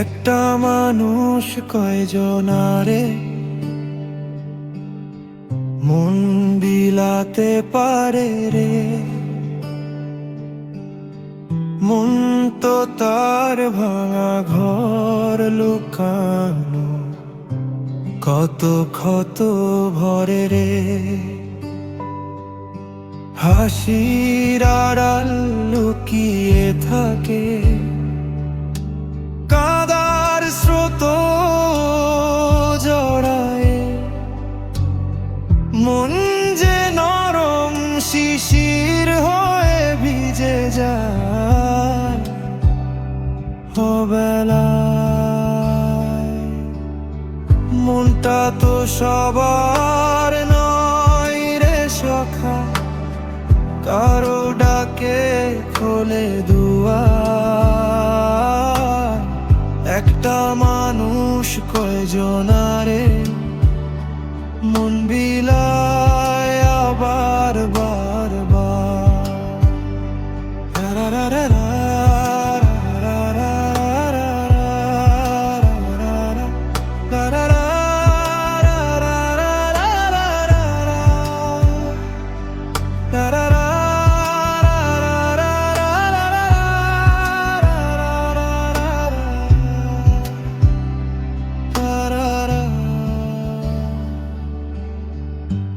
একটা মানুষ কয়জনারে মন বিলাতে পারে রে। মন তো তার ভাঙা ঘর লুকানো। কত ক্ষত ভরে রে। হাসির আড়াল লুকিয়ে থাকে। বেলায় মনটা তো সবার নয় রে সখা। কারও ডাকে খোলে দুয়ার। একটা মানুষ কয়জনারে মন বিলায়।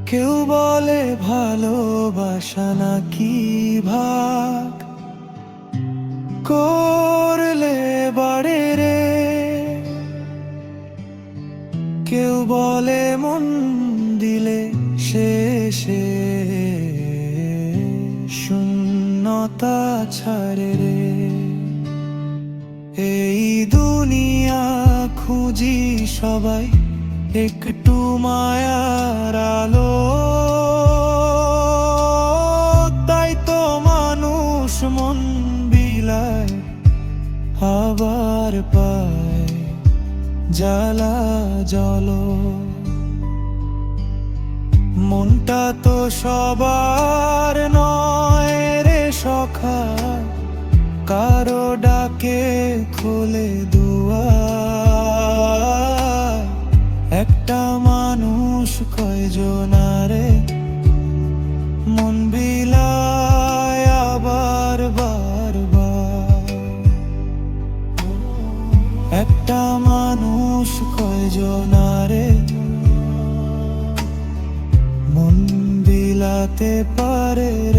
কেউ বলে ভালোবাসা নাকি ভাগ? করলে বাড়ে রে। কেউ বলে মন দিলে শেষে শূন্যতা ছাড়ে রে। এই দুনিয়া খুঁজি সবাই একটু মায়ার আলো তাই তো মানুষ মন বিলায় আবার পায় জ্বালা জল মনটা তো সবার নয় রে সখা কারও ডাকে খোলে দুয়ার কয়জনারে মন বিলায় আবার বার বার একটা মানুষ কয়জনারে মন বিলাতে পারে